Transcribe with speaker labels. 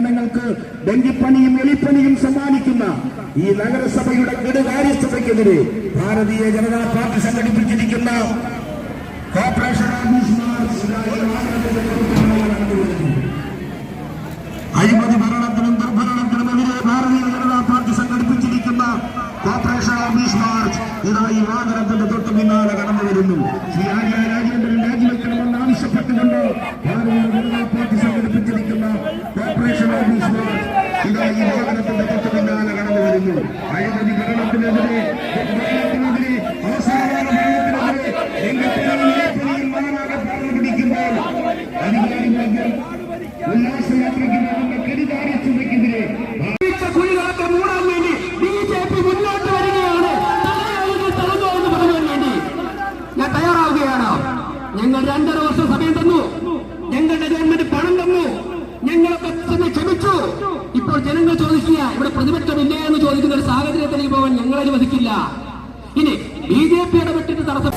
Speaker 1: ജനങ്ങൾക്ക് ഡെങ്കിപ്പനിയും എലിപ്പനിയും സമ്മാനിക്കുന്ന ഈ നഗരസഭയുടെ കെടുകാര്യസ്ഥതയ്ക്കെതിരെ ഭാരതീയ ജനതാ പാർട്ടി സംഘടിപ്പിച്ചിരിക്കുന്ന കോർപ്പറേഷൻ. അഴിമതി ഭരണത്തിനും ദുർഭരണത്തിനുമെതിരെ ഭാരതീയ ജനതാ പാർട്ടി സംഘടിപ്പിച്ചിരിക്കുന്ന കോർപ്പറേഷൻ ഓഫീസ് മാർച്ച് ഇതാ ഈ വാഹനത്തിന്റെ തൊട്ട് പിന്നാലെ കടന്നു വരുന്നു ശ്രീ ആര്യ രാജേന്ദ്രൻ രാജിവെക്കണമെന്ന് ആവശ്യപ്പെട്ടുകൊണ്ട് ഭാരതീയ ജനതാ പാർട്ടി സംഘടിപ്പിച്ചിരിക്കുന്ന കോർപ്പറേഷൻ ഓഫീസ് മാർച്ച് ഇതാ ഈ വാഹനത്തിന്റെ തൊട്ട് വരുന്നു അഴിമതി ഭരണത്തിനെതിരെ അവസാന ഭരണത്തിനെതിരെ പറഞ്ഞു പിടിക്കുമ്പോൾ അധികാരികൾക്ക് ഉല്ലാസയാത്രയ്ക്ക് കെടുകാര്യസ്ഥതയ്ക്കെതിരെ
Speaker 2: ഇട്ട കുഴികളൊക്കെ മൂടാൻ വേണ്ടി ബി ജെ പി മുന്നോട്ട് വരികയാണ്. ഞാൻ തയ്യാറാവുകയാണ്. ഞങ്ങൾ രണ്ടര വർഷം സമയം തന്നു. ജനങ്ങൾ ചോദിക്കുക ഇവിടെ പ്രതിപക്ഷമില്ലേ എന്ന് ചോദിക്കുന്ന ഒരു സാഹചര്യത്തിലേക്ക് പോകാൻ ഞങ്ങൾ അനുവദിക്കില്ല. ഇനി ബി ജെ പി ഇടപെട്ടിട്ട് തടസ്സം